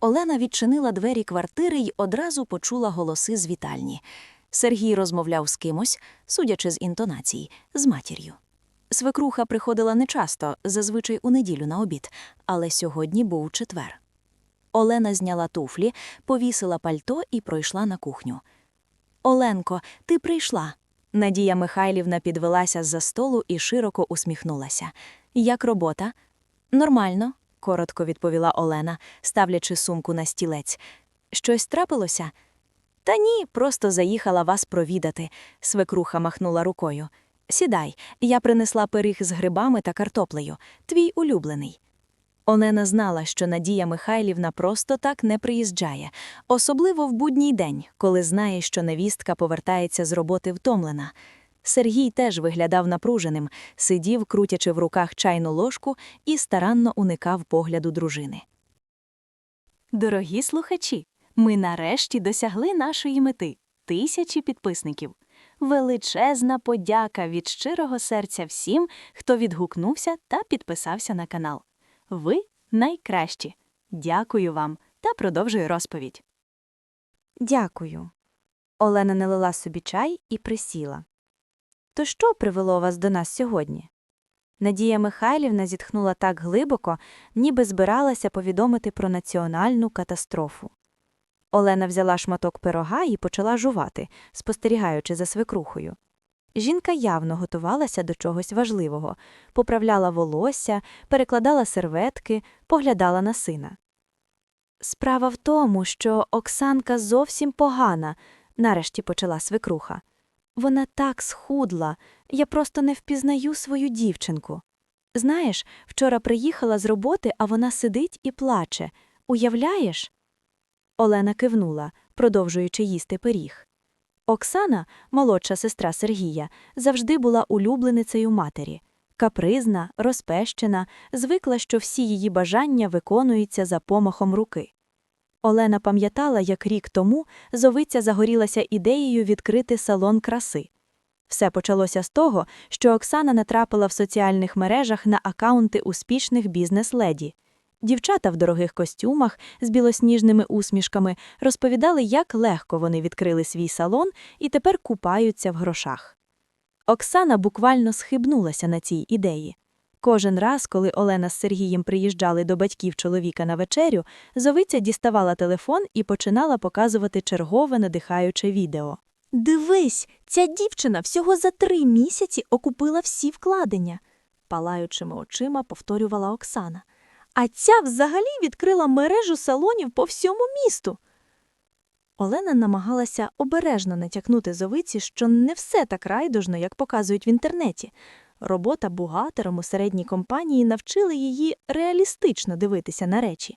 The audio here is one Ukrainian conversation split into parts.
Олена відчинила двері квартири й одразу почула голоси з вітальні. Сергій розмовляв з кимось, судячи з інтонацій, з матір'ю. Свекруха приходила нечасто, зазвичай у неділю на обід, але сьогодні був четвер. Олена зняла туфлі, повісила пальто і пройшла на кухню. Оленко, ти прийшла. Надія Михайлівна підвелася з-за столу і широко усміхнулася. Як робота? Нормально, коротко відповіла Олена, ставлячи сумку на стілець. Щось трапилося? Та ні, просто заїхала вас провідати, свекруха махнула рукою. Сідай, я принесла пиріг з грибами та картоплею, твій улюблений. Олена знала, що Надія Михайлівна просто так не приїжджає, особливо в будній день, коли знає, що невістка повертається з роботи втомлена. Сергій теж виглядав напруженим, сидів, крутячи в руках чайну ложку, і старанно уникав погляду дружини. Дорогі слухачі, ми нарешті досягли нашої мети тисячі підписників. Величезна подяка від щирого серця всім, хто відгукнувся та підписався на канал. Ви найкращі. Дякую вам та продовжую розповідь. Дякую. Олена налила собі чай і присіла. То що привело вас до нас сьогодні? Надія Михайлівна зітхнула так глибоко, ніби збиралася повідомити про національну катастрофу. Олена взяла шматок пирога і почала жувати, спостерігаючи за свекрухою. Жінка явно готувалася до чогось важливого, поправляла волосся, перекладала серветки, поглядала на сина. Справа в тому, що Оксанка зовсім погана, нарешті почала свекруха. Вона так схудла, я просто не впізнаю свою дівчинку. Знаєш, вчора приїхала з роботи, а вона сидить і плаче. Уявляєш? Олена кивнула, продовжуючи їсти пиріг. Оксана, молодша сестра Сергія, завжди була улюбленицею матері. Капризна, розпещена, звикла, що всі її бажання виконуються за помахом руки. Олена пам'ятала, як рік тому зовиця загорілася ідеєю відкрити салон краси. Все почалося з того, що Оксана натрапила в соціальних мережах на акаунти успішних бізнес-леді. Дівчата в дорогих костюмах з білосніжними усмішками розповідали, як легко вони відкрили свій салон і тепер купаються в грошах. Оксана буквально схибнулася на цій ідеї. Кожен раз, коли Олена з Сергієм приїжджали до батьків чоловіка на вечерю, зовиця діставала телефон і починала показувати чергове надихаюче відео. Дивись, ця дівчина всього за три місяці окупила всі вкладення, палаючими очима повторювала Оксана. А ця взагалі відкрила мережу салонів по всьому місту. Олена намагалася обережно натякнути зовиці, що не все так райдужно, як показують в інтернеті. Робота бухгалтером у середній компанії навчила її реалістично дивитися на речі.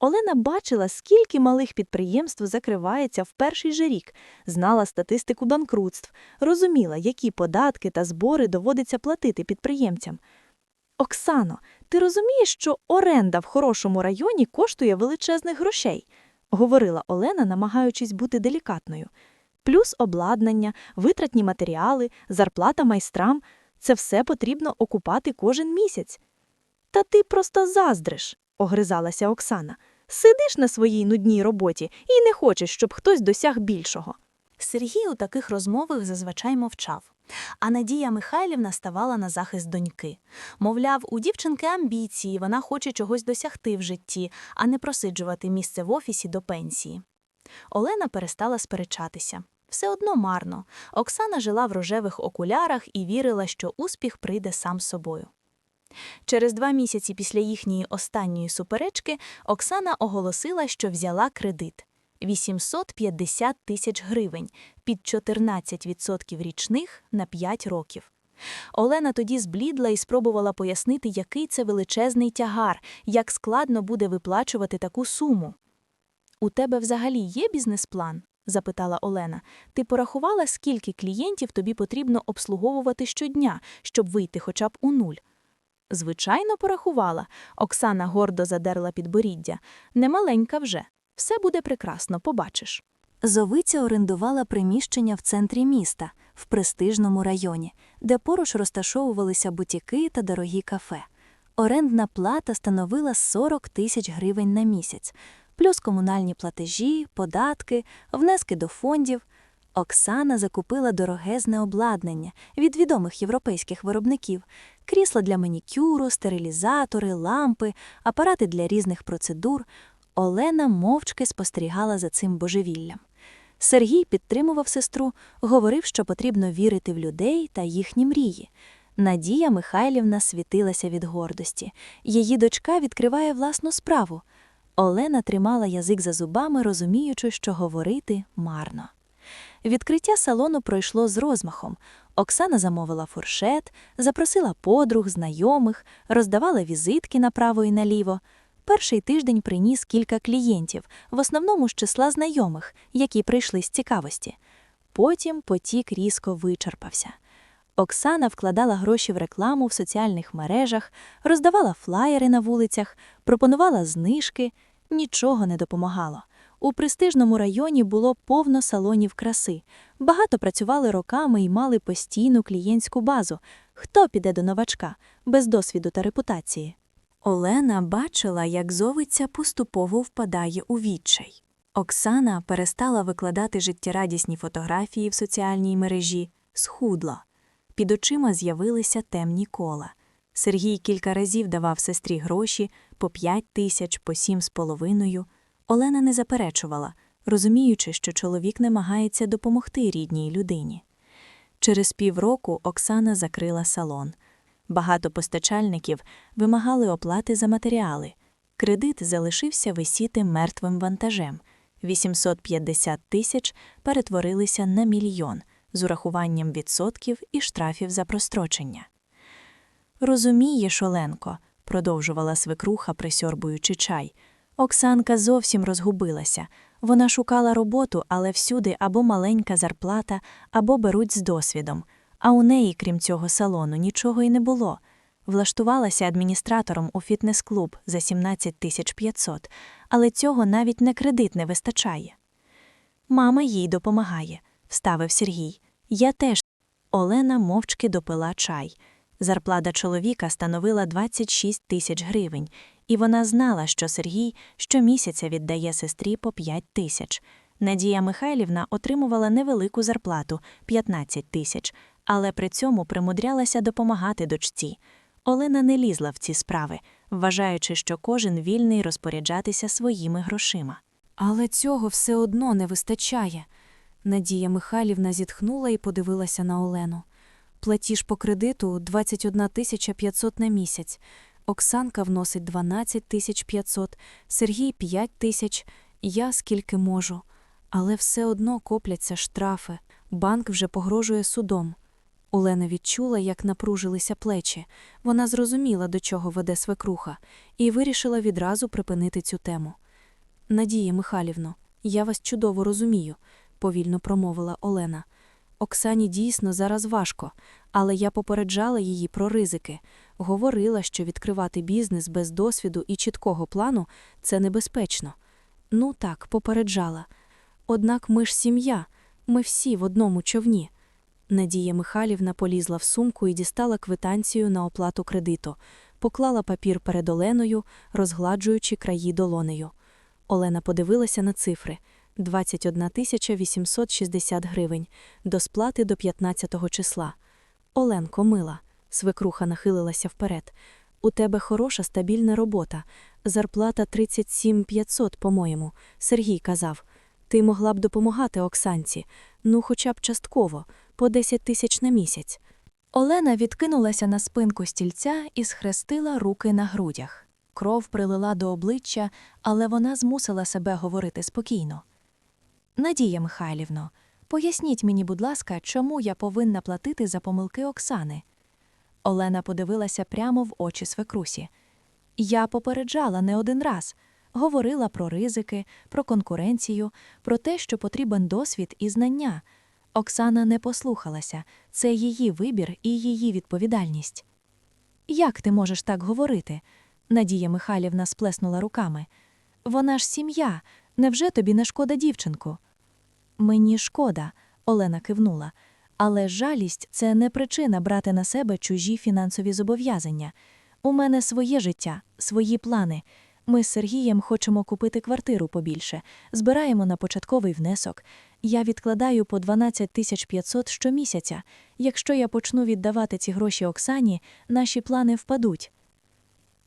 Олена бачила, скільки малих підприємств закривається в перший же рік, знала статистику банкрутств, розуміла, які податки та збори доводиться платити підприємцям. Оксано, ти розумієш, що оренда в хорошому районі коштує величезних грошей, говорила Олена, намагаючись бути делікатною. Плюс обладнання, витратні матеріали, зарплата майстрам це все потрібно окупати кожен місяць. Та ти просто заздриш, огризалася Оксана. Сидиш на своїй нудній роботі і не хочеш, щоб хтось досяг більшого. Сергій у таких розмовах зазвичай мовчав. А Надія Михайлівна ставала на захист доньки. Мовляв, у дівчинки амбіції, вона хоче чогось досягти в житті, а не просиджувати місце в офісі до пенсії. Олена перестала сперечатися. Все одно марно. Оксана жила в рожевих окулярах і вірила, що успіх прийде сам собою. Через два місяці після їхньої останньої суперечки Оксана оголосила, що взяла кредит 850 тисяч гривень під 14% річних на 5 років. Олена тоді зблідла і спробувала пояснити, який це величезний тягар, як складно буде виплачувати таку суму. У тебе взагалі є бізнес-план? Запитала Олена. Ти порахувала, скільки клієнтів тобі потрібно обслуговувати щодня, щоб вийти хоча б у нуль? Звичайно, порахувала. Оксана гордо задерла підборіддя. Немаленька вже. Все буде прекрасно, побачиш. Зовиця орендувала приміщення в центрі міста, в престижному районі, де поруч розташовувалися бутіки та дорогі кафе. Орендна плата становила 40 тисяч гривень на місяць. Плюс комунальні платежі, податки, внески до фондів. Оксана закупила дорогезне обладнання від відомих європейських виробників: крісла для манікюру, стерилізатори, лампи, апарати для різних процедур. Олена мовчки спостерігала за цим божевіллям. Сергій підтримував сестру, говорив, що потрібно вірити в людей та їхні мрії. Надія Михайлівна світилася від гордості. Її дочка відкриває власну справу. Олена тримала язик за зубами, розуміючи, що говорити марно. Відкриття салону пройшло з розмахом. Оксана замовила фуршет, запросила подруг, знайомих, роздавала візитки направо і наліво. Перший тиждень приніс кілька клієнтів, в основному з числа знайомих, які прийшли з цікавості. Потім потік різко вичерпався. Оксана вкладала гроші в рекламу в соціальних мережах, роздавала флаєри на вулицях, пропонувала знижки. Нічого не допомагало. У престижному районі було повно салонів краси. Багато працювали роками і мали постійну клієнтську базу. Хто піде до новачка без досвіду та репутації? Олена бачила, як зовиця поступово впадає у відчай. Оксана перестала викладати життєрадісні фотографії в соціальній мережі, схудла. Під очима з'явилися темні кола. Сергій кілька разів давав сестрі гроші по п'ять тисяч, по сім з половиною. Олена не заперечувала, розуміючи, що чоловік намагається допомогти рідній людині. Через півроку Оксана закрила салон. Багато постачальників вимагали оплати за матеріали. Кредит залишився висіти мертвим вантажем. 850 тисяч перетворилися на мільйон з урахуванням відсотків і штрафів за прострочення. Розумієш, Оленко, продовжувала свекруха, присьорбуючи чай. Оксанка зовсім розгубилася. Вона шукала роботу, але всюди або маленька зарплата, або беруть з досвідом. А у неї, крім цього салону, нічого й не було. Влаштувалася адміністратором у фітнес-клуб за 17 тисяч 500, але цього навіть на кредит не вистачає. Мама їй допомагає, вставив Сергій. Я теж. Олена мовчки допила чай. Зарплата чоловіка становила 26 тисяч гривень, і вона знала, що Сергій щомісяця віддає сестрі по 5 тисяч. Надія Михайлівна отримувала невелику зарплату 15 тисяч, але при цьому примудрялася допомагати дочці. Олена не лізла в ці справи, вважаючи, що кожен вільний розпоряджатися своїми грошима. Але цього все одно не вистачає. Надія Михайлівна зітхнула і подивилася на Олену. Платіж по кредиту 21 тисяча 500 на місяць. Оксанка вносить 12 тисяч 500, Сергій 5 тисяч, я скільки можу. Але все одно копляться штрафи. Банк вже погрожує судом. Олена відчула, як напружилися плечі. Вона зрозуміла, до чого веде свекруха, і вирішила відразу припинити цю тему. Надія Михайлівно, я вас чудово розумію, повільно промовила Олена. Оксані дійсно зараз важко, але я попереджала її про ризики, говорила, що відкривати бізнес без досвіду і чіткого плану це небезпечно. Ну так, попереджала. Однак ми ж сім'я, ми всі в одному човні. Надія Михайлівна полізла в сумку і дістала квитанцію на оплату кредиту, поклала папір перед Оленою, розгладжуючи краї долонею. Олена подивилася на цифри 21 тисяча 860 гривень, до сплати до 15 числа. Оленко, мила, свекруха нахилилася вперед. У тебе хороша стабільна робота. Зарплата 37 500, по-моєму. Сергій казав. Ти могла б допомагати Оксанці, ну хоча б частково, по 10 тисяч на місяць. Олена відкинулася на спинку стільця і схрестила руки на грудях. Кров прилила до обличчя, але вона змусила себе говорити спокійно. Надія Михайлівно, поясніть мені, будь ласка, чому я повинна платити за помилки Оксани? Олена подивилася прямо в очі свекрусі. Я попереджала не один раз, говорила про ризики, про конкуренцію, про те, що потрібен досвід і знання. Оксана не послухалася це її вибір і її відповідальність. Як ти можеш так говорити? Надія Михайлівна сплеснула руками. Вона ж сім'я. Невже тобі не шкода дівчинку? Мені шкода, Олена кивнула. Але жалість це не причина брати на себе чужі фінансові зобов'язання. У мене своє життя, свої плани. Ми з Сергієм хочемо купити квартиру побільше, збираємо на початковий внесок. Я відкладаю по 12 тисяч 500 щомісяця. Якщо я почну віддавати ці гроші Оксані, наші плани впадуть.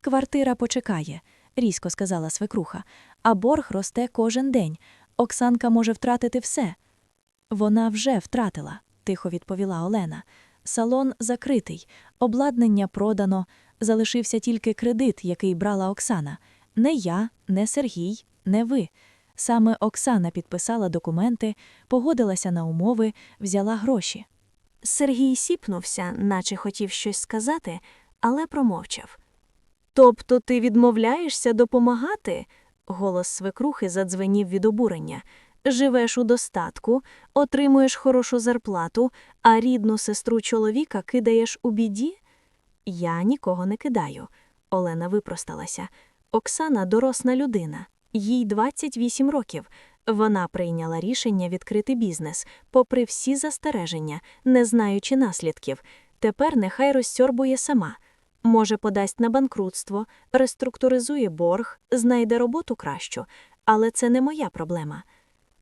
Квартира почекає, різко сказала свекруха, а борг росте кожен день. Оксанка може втратити все. Вона вже втратила, тихо відповіла Олена. Салон закритий, обладнання продано, залишився тільки кредит, який брала Оксана. Не я, не Сергій, не ви. Саме Оксана підписала документи, погодилася на умови, взяла гроші. Сергій сіпнувся, наче хотів щось сказати, але промовчав. Тобто ти відмовляєшся допомагати? Голос свекрухи задзвенів від обурення. Живеш у достатку, отримуєш хорошу зарплату, а рідну сестру чоловіка кидаєш у біді? Я нікого не кидаю. Олена випросталася. Оксана доросла людина, їй 28 років. Вона прийняла рішення відкрити бізнес, попри всі застереження, не знаючи наслідків. Тепер нехай розсьорбує сама. Може, подасть на банкрутство, реструктуризує борг, знайде роботу кращу. Але це не моя проблема.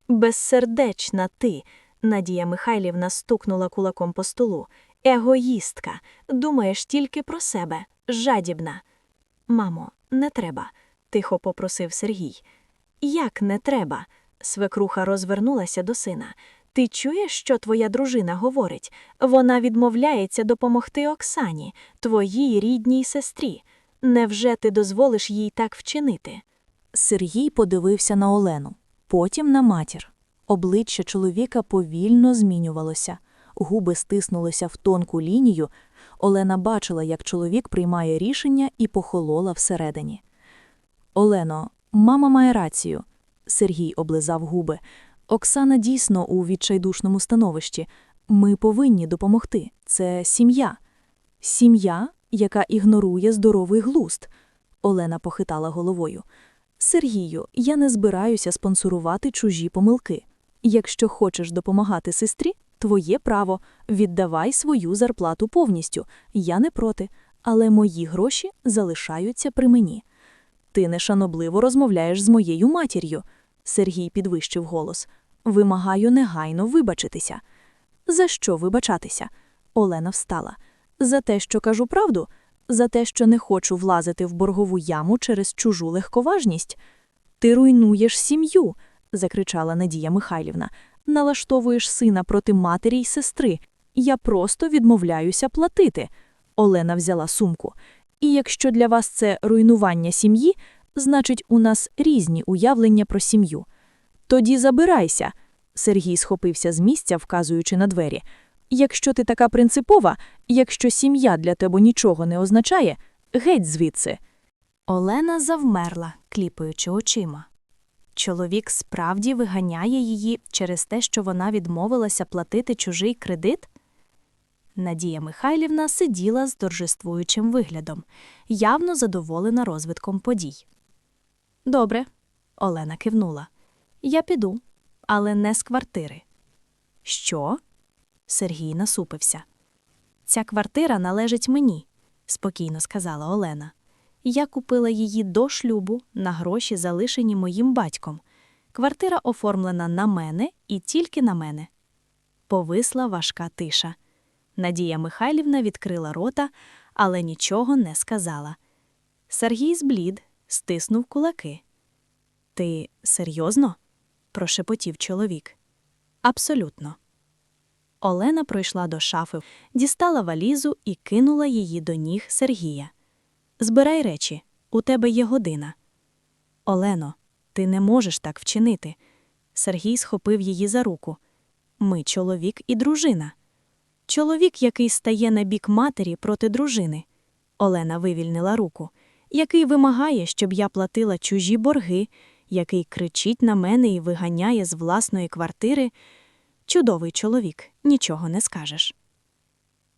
Безсердечна ти, Надія Михайлівна стукнула кулаком по столу. Егоїстка, думаєш тільки про себе, жадібна. Мамо, не треба, тихо попросив Сергій. Як не треба? Свекруха розвернулася до сина. Ти чуєш, що твоя дружина говорить? Вона відмовляється допомогти Оксані, твоїй рідній сестрі. Невже ти дозволиш їй так вчинити? Сергій подивився на Олену, потім на матір. Обличчя чоловіка повільно змінювалося, губи стиснулися в тонку лінію. Олена бачила, як чоловік приймає рішення і похолола всередині. Олено, мама має рацію. Сергій облизав губи. Оксана дійсно у відчайдушному становищі. Ми повинні допомогти. Це сім'я. Сім'я, яка ігнорує здоровий глузд. Олена похитала головою. Сергію, я не збираюся спонсорувати чужі помилки. Якщо хочеш допомагати сестрі, твоє право, віддавай свою зарплату повністю. Я не проти, але мої гроші залишаються при мені. Ти нешанобливо розмовляєш з моєю матір'ю. Сергій підвищив голос. Вимагаю негайно вибачитися. За що вибачатися? Олена встала. За те, що кажу правду, за те, що не хочу влазити в боргову яму через чужу легковажність. Ти руйнуєш сім'ю, закричала Надія Михайлівна. Налаштовуєш сина проти матері й сестри. Я просто відмовляюся платити. Олена взяла сумку. І якщо для вас це руйнування сім'ї, значить, у нас різні уявлення про сім'ю. Тоді забирайся. Сергій схопився з місця, вказуючи на двері. Якщо ти така принципова, якщо сім'я для тебе нічого не означає, геть звідси. Олена завмерла, кліпаючи очима. Чоловік справді виганяє її через те, що вона відмовилася платити чужий кредит? Надія Михайлівна сиділа з торжествуючим виглядом, явно задоволена розвитком подій. Добре, Олена кивнула. Я піду, але не з квартири. Що? Сергій насупився. Ця квартира належить мені, спокійно сказала Олена. Я купила її до шлюбу на гроші, залишені моїм батьком. Квартира оформлена на мене і тільки на мене. Повисла важка тиша. Надія Михайлівна відкрила рота, але нічого не сказала. Сергій зблід, стиснув кулаки. Ти серйозно? Прошепотів чоловік. Абсолютно. Олена пройшла до шафи, дістала валізу і кинула її до ніг Сергія. Збирай речі, у тебе є година. Олено, ти не можеш так вчинити. Сергій схопив її за руку. Ми чоловік і дружина. Чоловік, який стає на бік матері проти дружини. Олена вивільнила руку, який вимагає, щоб я платила чужі борги, який кричить на мене і виганяє з власної квартири. Чудовий чоловік, нічого не скажеш.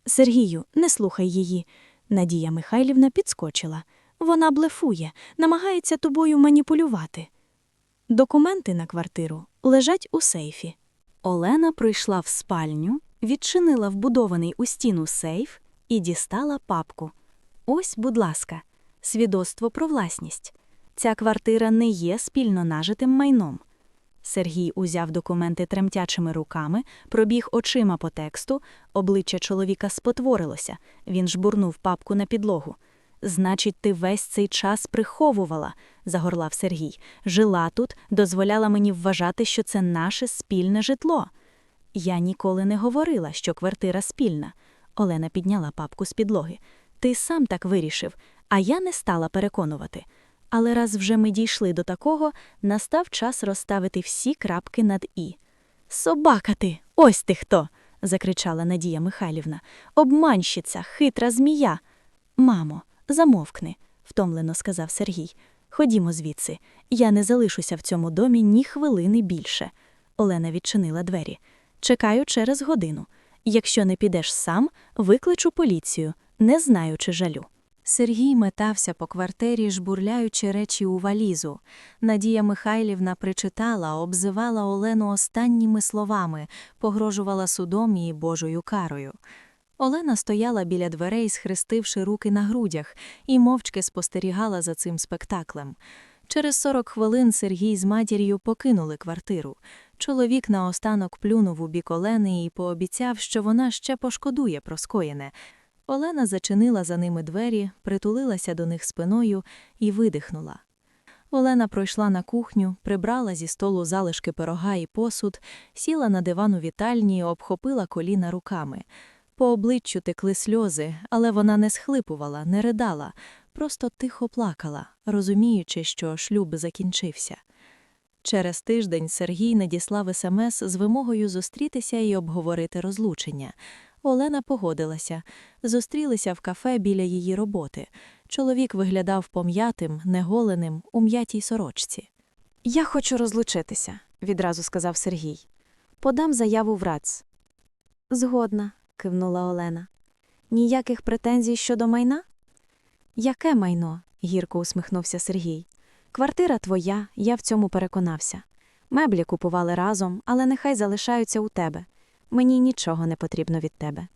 Сергію, не слухай її. Надія Михайлівна підскочила. Вона блефує, намагається тобою маніпулювати. Документи на квартиру лежать у сейфі. Олена прийшла в спальню, відчинила вбудований у стіну сейф і дістала папку. Ось, будь ласка, свідоцтво про власність. Ця квартира не є спільно нажитим майном. Сергій узяв документи тремтячими руками, пробіг очима по тексту, обличчя чоловіка спотворилося, він жбурнув папку на підлогу. Значить, ти весь цей час приховувала, загорлав Сергій. Жила тут, дозволяла мені вважати, що це наше спільне житло. Я ніколи не говорила, що квартира спільна. Олена підняла папку з підлоги. Ти сам так вирішив, а я не стала переконувати. Але раз вже ми дійшли до такого, настав час розставити всі крапки над і. Собака ти, ось ти хто. закричала Надія Михайлівна. Обманщиця, хитра змія. Мамо, замовкни, втомлено сказав Сергій. Ходімо звідси. Я не залишуся в цьому домі ні хвилини більше. Олена відчинила двері. Чекаю через годину. Якщо не підеш сам, викличу поліцію, не знаючи жалю. Сергій метався по квартирі, жбурляючи речі у валізу. Надія Михайлівна причитала, обзивала Олену останніми словами, погрожувала судом і Божою карою. Олена стояла біля дверей, схрестивши руки на грудях, і мовчки спостерігала за цим спектаклем. Через 40 хвилин Сергій з матір'ю покинули квартиру. Чоловік наостанок плюнув у бік Олени і пообіцяв, що вона ще пошкодує про скоєне. Олена зачинила за ними двері, притулилася до них спиною і видихнула. Олена пройшла на кухню, прибрала зі столу залишки пирога і посуд, сіла на диван у вітальні і обхопила коліна руками. По обличчю текли сльози, але вона не схлипувала, не ридала, просто тихо плакала, розуміючи, що шлюб закінчився. Через тиждень Сергій надіслав смс з вимогою зустрітися і обговорити розлучення. Олена погодилася. Зустрілися в кафе біля її роботи. Чоловік виглядав пом'ятим, неголеним, у м'ятій сорочці. Я хочу розлучитися, відразу сказав Сергій. Подам заяву в РАЦ. Згодна, кивнула Олена. Ніяких претензій щодо майна? Яке майно? гірко усміхнувся Сергій. Квартира твоя, я в цьому переконався. Меблі купували разом, але нехай залишаються у тебе. Мені нічого не потрібно від тебе.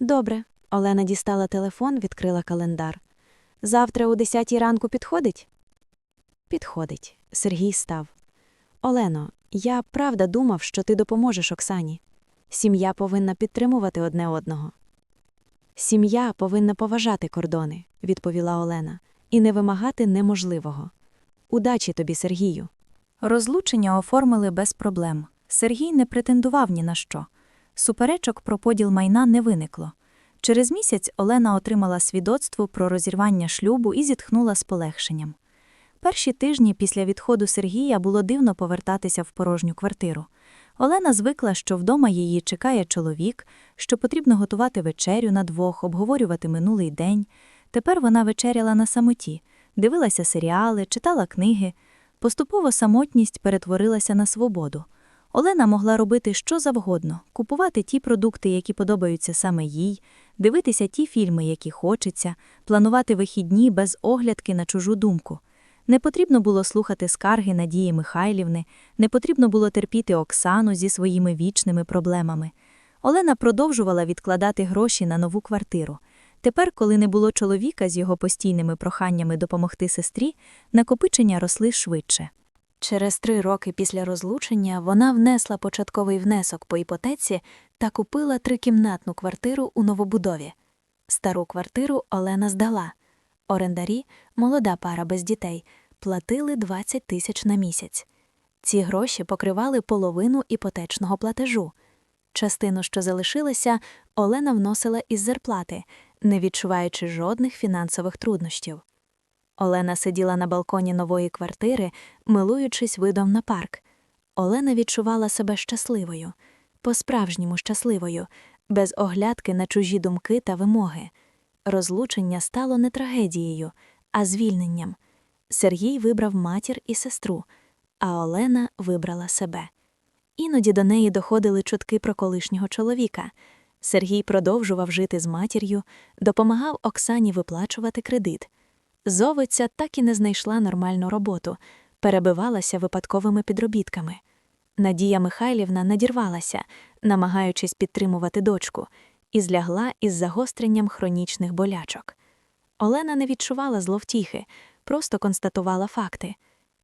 Добре. Олена дістала телефон, відкрила календар. Завтра о 10 ранку підходить? Підходить. Сергій став. Олено, я правда думав, що ти допоможеш Оксані. Сім'я повинна підтримувати одне одного. Сім'я повинна поважати кордони, відповіла Олена, і не вимагати неможливого. Удачі тобі, Сергію. Розлучення оформили без проблем. Сергій не претендував ні на що. Суперечок про поділ майна не виникло. Через місяць Олена отримала свідоцтво про розірвання шлюбу і зітхнула з полегшенням. Перші тижні після відходу Сергія було дивно повертатися в порожню квартиру. Олена звикла, що вдома її чекає чоловік, що потрібно готувати вечерю на двох, обговорювати минулий день. Тепер вона вечеряла на самоті, дивилася серіали, читала книги. Поступово самотність перетворилася на свободу. Олена могла робити що завгодно, купувати ті продукти, які подобаються саме їй, дивитися ті фільми, які хочеться, планувати вихідні без оглядки на чужу думку. Не потрібно було слухати скарги Надії Михайлівни, не потрібно було терпіти Оксану зі своїми вічними проблемами. Олена продовжувала відкладати гроші на нову квартиру. Тепер, коли не було чоловіка з його постійними проханнями допомогти сестрі, накопичення росли швидше. Через три роки після розлучення вона внесла початковий внесок по іпотеці та купила трикімнатну квартиру у новобудові. Стару квартиру Олена здала. Орендарі, молода пара без дітей, платили 20 тисяч на місяць. Ці гроші покривали половину іпотечного платежу. Частину, що залишилася, Олена вносила із зарплати, не відчуваючи жодних фінансових труднощів. Олена сиділа на балконі нової квартири, милуючись видом на парк. Олена відчувала себе щасливою, по-справжньому щасливою, без оглядки на чужі думки та вимоги. Розлучення стало не трагедією, а звільненням. Сергій вибрав матір і сестру, а Олена вибрала себе. Іноді до неї доходили чутки про колишнього чоловіка. Сергій продовжував жити з матір'ю, допомагав Оксані виплачувати кредит. Зовиця так і не знайшла нормальну роботу, перебивалася випадковими підробітками. Надія Михайлівна надірвалася, намагаючись підтримувати дочку, і злягла із загостренням хронічних болячок. Олена не відчувала зловтіхи, просто констатувала факти.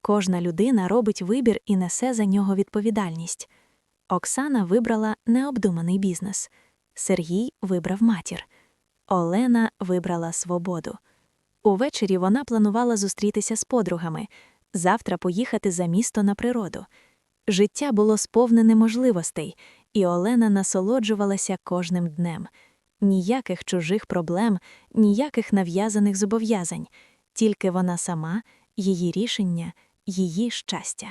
Кожна людина робить вибір і несе за нього відповідальність. Оксана вибрала необдуманий бізнес. Сергій вибрав матір. Олена вибрала свободу. Увечері вона планувала зустрітися з подругами, завтра поїхати за місто на природу. Життя було сповнене можливостей, і Олена насолоджувалася кожним днем. Ніяких чужих проблем, ніяких нав'язаних зобов'язань, тільки вона сама, її рішення, її щастя.